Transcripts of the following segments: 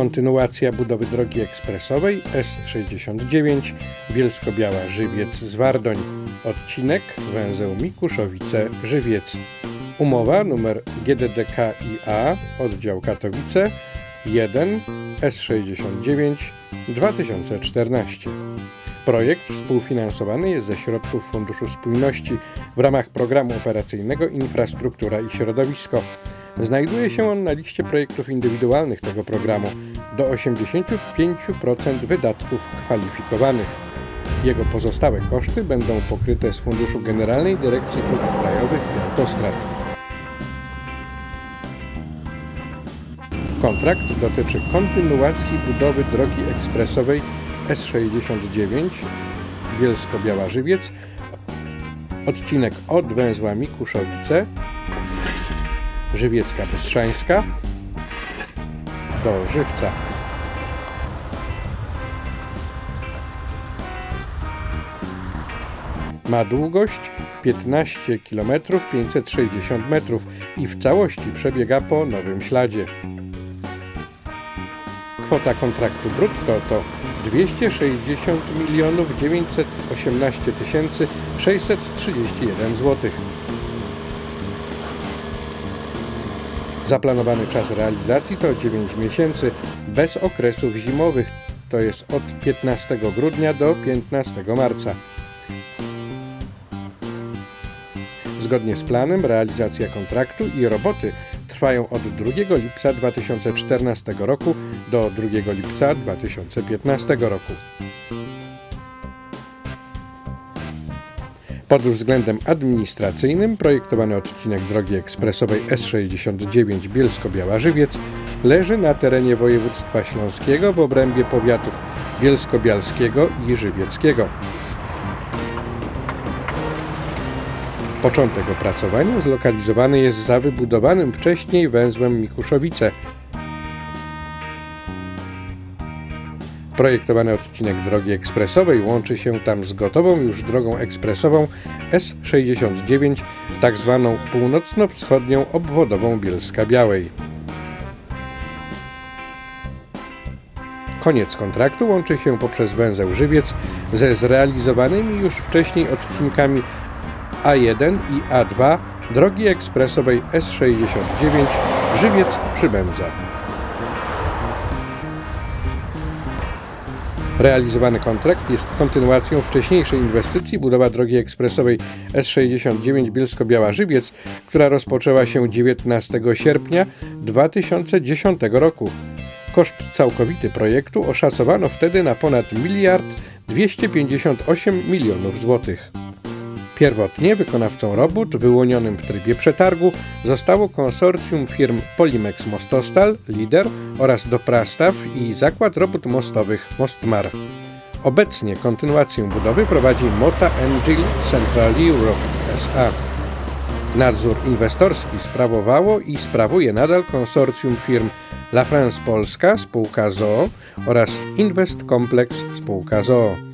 kontynuacja budowy drogi ekspresowej S69 Bielsko-Biała Żywiec Zwardoń. Odcinek węzeł Mikuszowice-Żywiec. Umowa numer GDDKiA oddział Katowice 1 S69 2014. Projekt współfinansowany jest ze środków Funduszu Spójności w ramach programu operacyjnego Infrastruktura i Środowisko. Znajduje się on na liście projektów indywidualnych tego programu do 85% wydatków kwalifikowanych. Jego pozostałe koszty będą pokryte z Funduszu Generalnej Dyrekcji Dróg Krajowych i Autostrad. Kontrakt dotyczy kontynuacji budowy drogi ekspresowej S69 Bielsko-Biała Żywiec, odcinek od węzła Mikuszowice, Żywiecka Bystrzańska do Żywca. Ma długość 15 km 560 metrów i w całości przebiega po nowym śladzie. Kwota kontraktu brutto to 260 milionów 918 tysięcy 631 zł. Zaplanowany czas realizacji to 9 miesięcy bez okresów zimowych, to jest od 15 grudnia do 15 marca. Zgodnie z planem realizacja kontraktu i roboty trwają od 2 lipca 2014 roku do 2 lipca 2015 roku. Pod względem administracyjnym projektowany odcinek drogi ekspresowej S69 Bielsko-Biała Żywiec leży na terenie województwa śląskiego w obrębie powiatów bielsko-bialskiego i żywieckiego. Początek opracowania zlokalizowany jest za wybudowanym wcześniej węzłem Mikuszowice. Projektowany odcinek drogi ekspresowej łączy się tam z gotową już drogą ekspresową S69, tak zwaną północno-wschodnią obwodową Bielska Białej. Koniec kontraktu łączy się poprzez węzeł Żywiec ze zrealizowanymi już wcześniej odcinkami A1 i A2 drogi ekspresowej S69 Żywiec Realizowany kontrakt jest kontynuacją wcześniejszej inwestycji budowa drogi ekspresowej S69 Bielsko-Biała Żywiec, która rozpoczęła się 19 sierpnia 2010 roku. Koszt całkowity projektu oszacowano wtedy na ponad miliard 258 milionów złotych. Pierwotnie wykonawcą robót wyłonionym w trybie przetargu zostało konsorcjum firm Polimex Mostostal, Lider oraz Doprastaw i Zakład Robót Mostowych Mostmar. Obecnie kontynuację budowy prowadzi Mota Engil Central Europe SA. Nadzór inwestorski sprawowało i sprawuje nadal konsorcjum firm La France Polska spółka ZOO oraz Invest Complex spółka ZOO.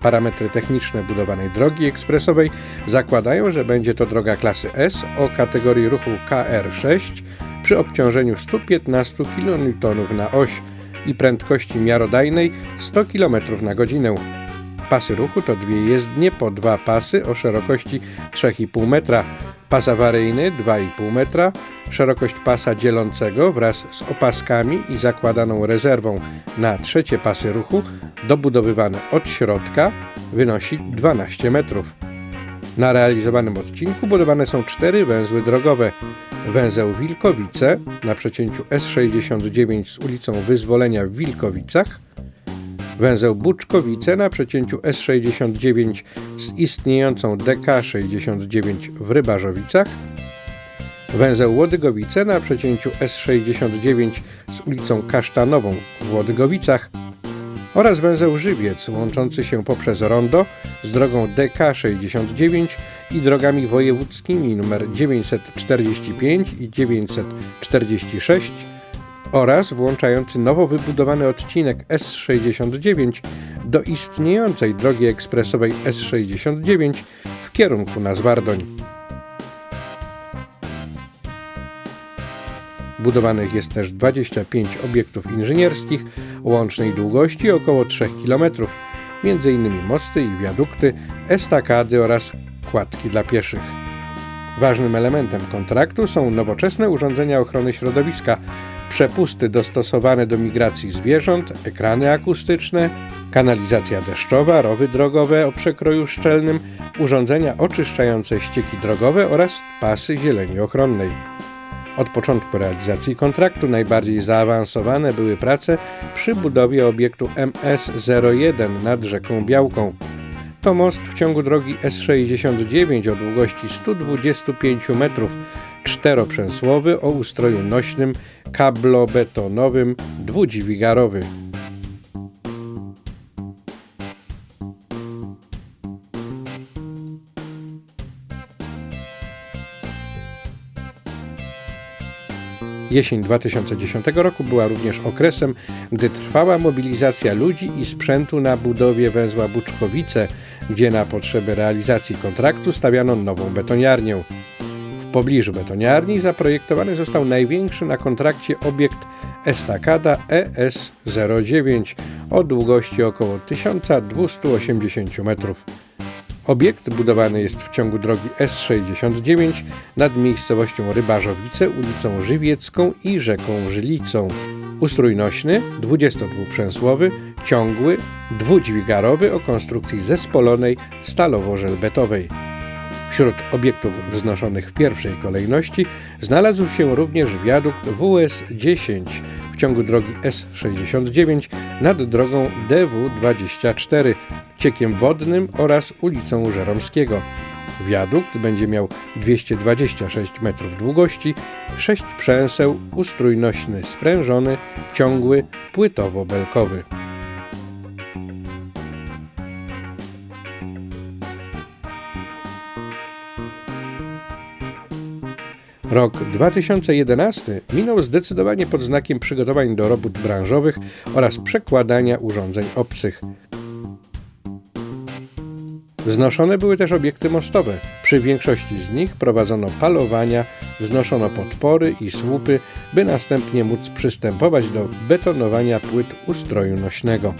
Parametry techniczne budowanej drogi ekspresowej zakładają, że będzie to droga klasy S o kategorii ruchu KR6 przy obciążeniu 115 kN na oś i prędkości miarodajnej 100 km na godzinę. Pasy ruchu to dwie jezdnie po dwa pasy o szerokości 3,5 metra, pas awaryjny 2,5 metra, szerokość pasa dzielącego wraz z opaskami i zakładaną rezerwą na trzecie pasy ruchu dobudowywane od środka wynosi 12 metrów. Na realizowanym odcinku budowane są cztery węzły drogowe. Węzeł Wilkowice na przecięciu S69 z ulicą Wyzwolenia w Wilkowicach, węzeł Buczkowice na przecięciu S69 z istniejącą DK69 w Rybarzowicach, węzeł Łodygowice na przecięciu S69 z ulicą Kasztanową w Łodygowicach. Oraz węzeł Żywiec łączący się poprzez rondo z drogą DK69 i drogami wojewódzkimi nr 945 i 946 oraz włączający nowo wybudowany odcinek S69 do istniejącej drogi ekspresowej S69 w kierunku na Zwardoń. Budowanych jest też 25 obiektów inżynierskich o łącznej długości około 3 km, m.in. mosty i wiadukty, estakady oraz kładki dla pieszych. Ważnym elementem kontraktu są nowoczesne urządzenia ochrony środowiska, przepusty dostosowane do migracji zwierząt, ekrany akustyczne, kanalizacja deszczowa, rowy drogowe o przekroju szczelnym, urządzenia oczyszczające ścieki drogowe oraz pasy zieleni ochronnej. Od początku realizacji kontraktu najbardziej zaawansowane były prace przy budowie obiektu MS-01 nad rzeką Białką. To most w ciągu drogi S69 o długości 125 metrów, czteroprzęsłowy o ustroju nośnym, kablobetonowym, dwudźwigarowy. Jesień 2010 roku była również okresem, gdy trwała mobilizacja ludzi i sprzętu na budowie węzła Buczkowice, gdzie na potrzeby realizacji kontraktu stawiano nową betoniarnię. Pobliżu betoniarni zaprojektowany został największy na kontrakcie obiekt estakada ES-09 o długości około 1280 metrów. Obiekt budowany jest w ciągu drogi S69 nad miejscowością Rybarzowice, ulicą Żywiecką i rzeką Żylicą. Ustrój nośny 22-przęsłowy, ciągły, dwudźwigarowy o konstrukcji zespolonej stalowo-żelbetowej. Wśród obiektów wznoszonych w pierwszej kolejności znalazł się również wiadukt WS-10 w ciągu drogi S69 nad drogą DW-24, ciekiem wodnym oraz ulicą Żeromskiego. Wiadukt będzie miał 226 metrów długości, 6 przęseł, ustrój nośny sprężony, ciągły, płytowo-belkowy. Rok 2011 minął zdecydowanie pod znakiem przygotowań do robót branżowych oraz przekładania urządzeń obcych. Wznoszone były też obiekty mostowe. Przy większości z nich prowadzono palowania, wznoszono podpory i słupy, by następnie móc przystępować do betonowania płyt ustroju nośnego.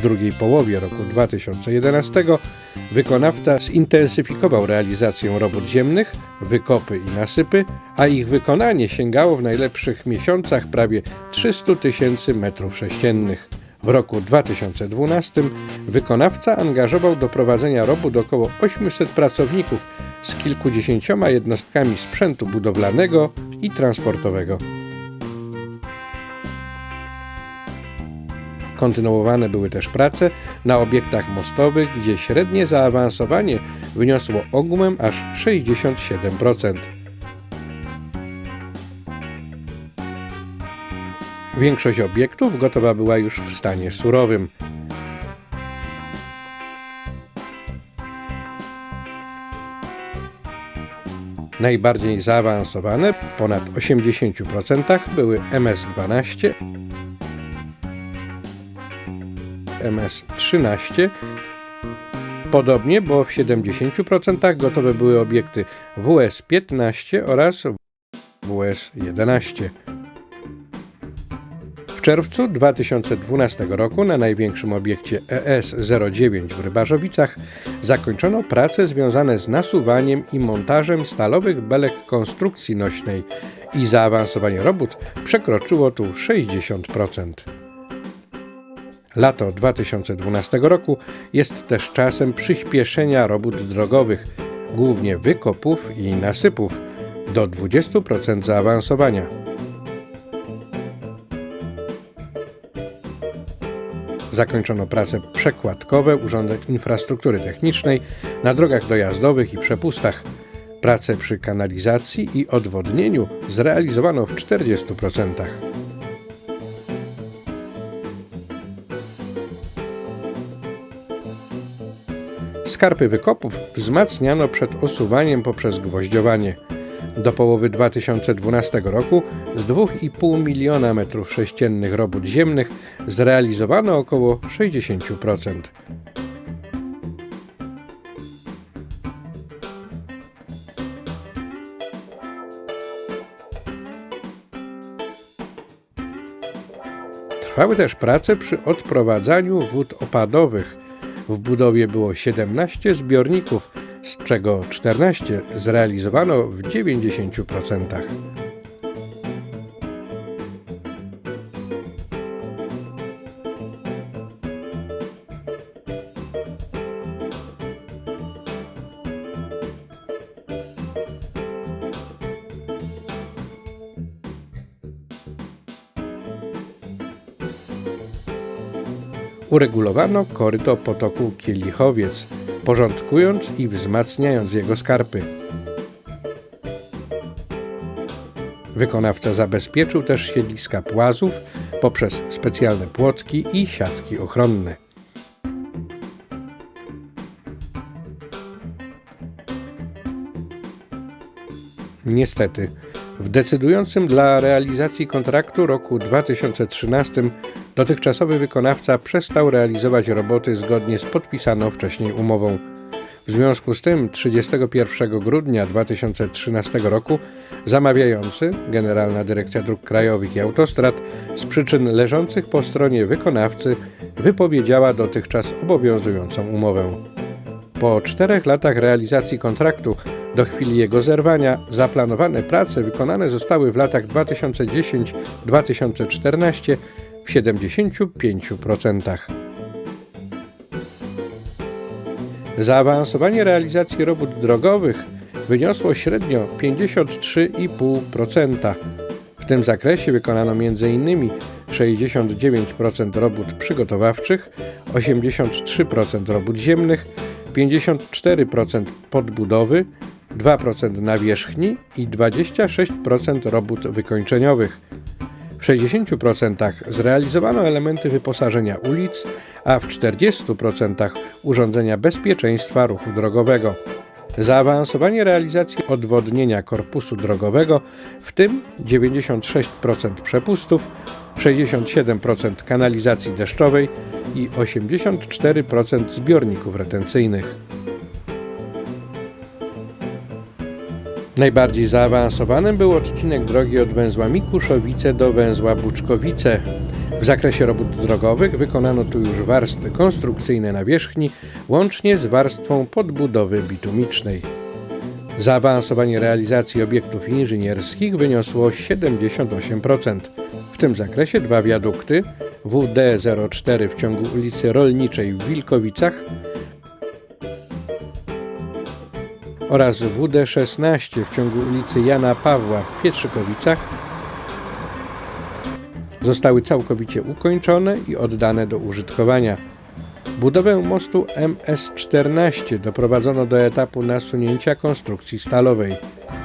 W drugiej połowie roku 2011 wykonawca zintensyfikował realizację robót ziemnych, wykopy i nasypy, a ich wykonanie sięgało w najlepszych miesiącach prawie 300 tysięcy metrów sześciennych. W roku 2012 wykonawca angażował do prowadzenia robót około 800 pracowników z kilkudziesięcioma jednostkami sprzętu budowlanego i transportowego. Kontynuowane były też prace na obiektach mostowych, gdzie średnie zaawansowanie wyniosło ogółem aż 67%. Większość obiektów gotowa była już w stanie surowym. Najbardziej zaawansowane w ponad 80% były MS-12, MS-13. Podobnie, bo w 70% gotowe były obiekty WS-15 oraz WS-11. W czerwcu 2012 roku na największym obiekcie ES-09 w Rybarzowicach zakończono prace związane z nasuwaniem i montażem stalowych belek konstrukcji nośnej i zaawansowanie robót przekroczyło tu 60%. Lato 2012 roku jest też czasem przyspieszenia robót drogowych, głównie wykopów i nasypów, do 20% zaawansowania. Zakończono prace przekładkowe urządzeń infrastruktury technicznej na drogach dojazdowych i przepustach. Prace przy kanalizacji i odwodnieniu zrealizowano w 40%. Skarpy wykopów wzmacniano przed osuwaniem poprzez gwoździowanie. Do połowy 2012 roku z 2,5 miliona metrów sześciennych robót ziemnych zrealizowano około 60%. Trwały też prace przy odprowadzaniu wód opadowych w budowie było 17 zbiorników, z czego 14 zrealizowano w 90%. Uregulowano koryto potoku Kielichowiec, porządkując i wzmacniając jego skarpy. Wykonawca zabezpieczył też siedliska płazów poprzez specjalne płotki i siatki ochronne. Niestety, w decydującym dla realizacji kontraktu roku 2013 dotychczasowy wykonawca przestał realizować roboty zgodnie z podpisaną wcześniej umową. W związku z tym 31 grudnia 2013 roku zamawiający, Generalna Dyrekcja Dróg Krajowych i Autostrad, z przyczyn leżących po stronie wykonawcy wypowiedziała dotychczas obowiązującą umowę. Po czterech latach realizacji kontraktu do chwili jego zerwania zaplanowane prace wykonane zostały w latach 2010-2014 w 75%. Zaawansowanie realizacji robót drogowych wyniosło średnio 53,5%. W tym zakresie wykonano m.in. 69% robót przygotowawczych, 83% robót ziemnych, 54% podbudowy, 2% nawierzchni i 26% robót wykończeniowych. W 60% zrealizowano elementy wyposażenia ulic, a w 40% urządzenia bezpieczeństwa ruchu drogowego. Zaawansowanie realizacji odwodnienia korpusu drogowego, w tym 96% przepustów, 67% kanalizacji deszczowej i 84% zbiorników retencyjnych. Najbardziej zaawansowanym był odcinek drogi od węzła Mikuszowice do węzła Buczkowice. W zakresie robót drogowych wykonano tu już warstwy konstrukcyjne nawierzchni, łącznie z warstwą podbudowy bitumicznej. Zaawansowanie realizacji obiektów inżynierskich wyniosło 78%. W tym zakresie dwa wiadukty WD-04 w ciągu ulicy Rolniczej w Wilkowicach oraz WD-16 w ciągu ulicy Jana Pawła w Pietrzykowicach zostały całkowicie ukończone i oddane do użytkowania. Budowę mostu MS-14 doprowadzono do etapu nasunięcia konstrukcji stalowej.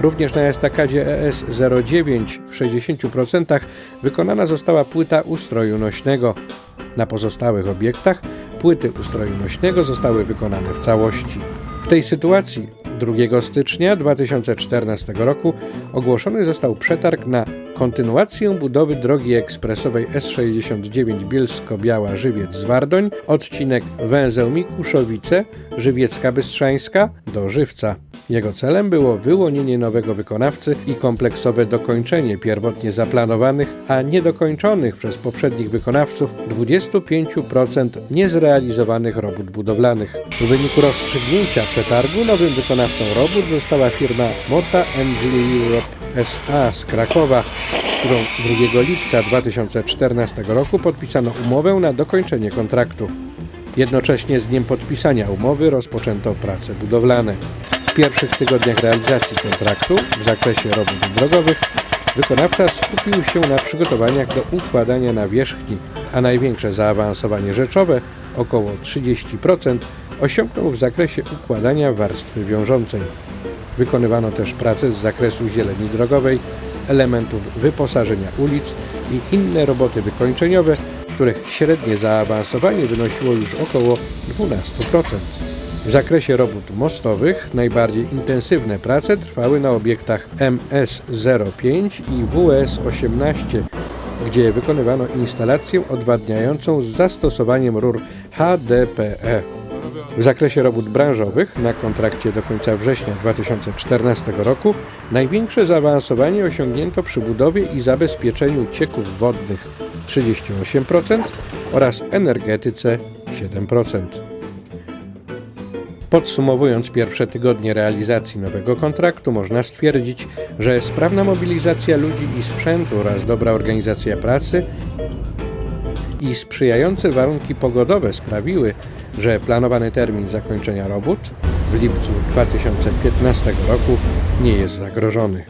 Również na estakadzie ES-09 w 60% wykonana została płyta ustroju nośnego. Na pozostałych obiektach płyty ustroju nośnego zostały wykonane w całości. W tej sytuacji 2 stycznia 2014 roku ogłoszony został przetarg na kontynuację budowy drogi ekspresowej S69 Bielsko-Biała Żywiec-Zwardoń, odcinek węzeł Mikuszowice, Żywiecka-Bystrzańska do Żywca. Jego celem było wyłonienie nowego wykonawcy i kompleksowe dokończenie pierwotnie zaplanowanych, a niedokończonych przez poprzednich wykonawców 25% niezrealizowanych robót budowlanych. W wyniku rozstrzygnięcia przetargu nowym wykonawcą robót została firma Mota MG Europe SA z Krakowa, z którą 2 lipca 2014 roku podpisano umowę na dokończenie kontraktu. Jednocześnie z dniem podpisania umowy rozpoczęto prace budowlane. W pierwszych tygodniach realizacji kontraktu w zakresie robót drogowych wykonawca skupił się na przygotowaniach do układania nawierzchni, a największe zaawansowanie rzeczowe, około 30%, osiągnął w zakresie układania warstwy wiążącej. Wykonywano też prace z zakresu zieleni drogowej, elementów wyposażenia ulic i inne roboty wykończeniowe, których średnie zaawansowanie wynosiło już około 12%. W zakresie robót mostowych najbardziej intensywne prace trwały na obiektach MS-05 i WS-18, gdzie wykonywano instalację odwadniającą z zastosowaniem rur HDPE. W zakresie robót branżowych na kontrakcie do końca września 2014 roku największe zaawansowanie osiągnięto przy budowie i zabezpieczeniu cieków wodnych 38% oraz energetyce 7%. Podsumowując pierwsze tygodnie realizacji nowego kontraktu, można stwierdzić, że sprawna mobilizacja ludzi i sprzętu oraz dobra organizacja pracy i sprzyjające warunki pogodowe sprawiły, że planowany termin zakończenia robót w lipcu 2015 roku nie jest zagrożony.